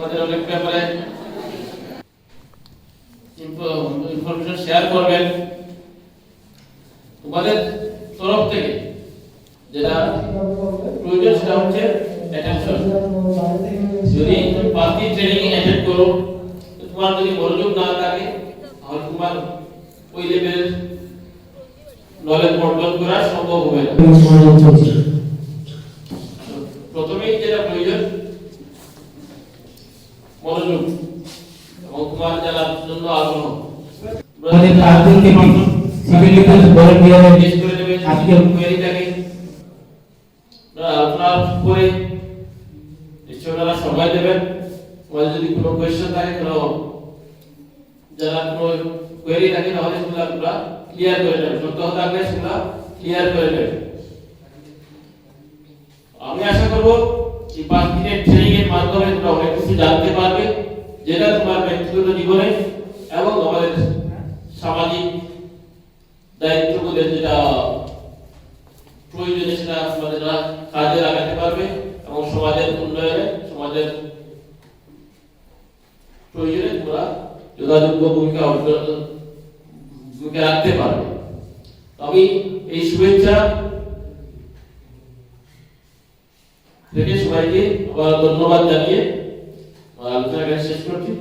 তোমাদের ব্যাপারে information share করবেন। তোমাদের তরফ থেকে যেটা প্রয়োজন সেটা হচ্ছে অ্যাটেনশন যদি তুমি ট্রেনিং অ্যাটেন্ড করো তোমার যদি মনোযোগ না থাকে, তাহলে তোমার ওই লেভেলের নলেজ অর্জন করা সম্ভব হবে না প্রথমেই যেটা প্রয়োজন মনোযোগ এবং তোমার জানার জন্য আগ্রহ। আমাদের পাঁচ থেকে সিভিল ডিফেন্স ভলেন্টিয়ারের জিজ্ঞেস করে দেবে আজকে কোয়েরি আপনার করে নিশ্চয় ওনারা সময় দেবেন। তোমাদের যদি কোনো কোয়েশ্চেন থাকে কোনো যারা কোনো কোয়েরি থাকে তাহলে সেগুলো আপনারা ক্লিয়ার করে নেবেন সত্য থাকলে সেগুলো ক্লিয়ার করে নেবেন আমি আশা করব এই পাঁচ দিনের ট্রেনিং এর মাধ্যমে তোমরা অনেক কিছু জানতে যেটা তোমার ব্যক্তিগত জীবনে এবং আমাদের সামাজিক দায়িত্ববোধের যেটা প্রয়োজনে সেটা তোমাদের কাজে লাগাতে পারবে এবং সমাজের উন্নয়নে, সমাজের প্রয়োজনে তোমরা যথাযোগ্য ভূমিকা অর্জন, ভূমিকা রাখতে পারবে। আমি এই শুভেচ্ছা থেকে সবাইকে আবার ধন্যবাদ জানিয়ে আলোচনা শেষ করছি।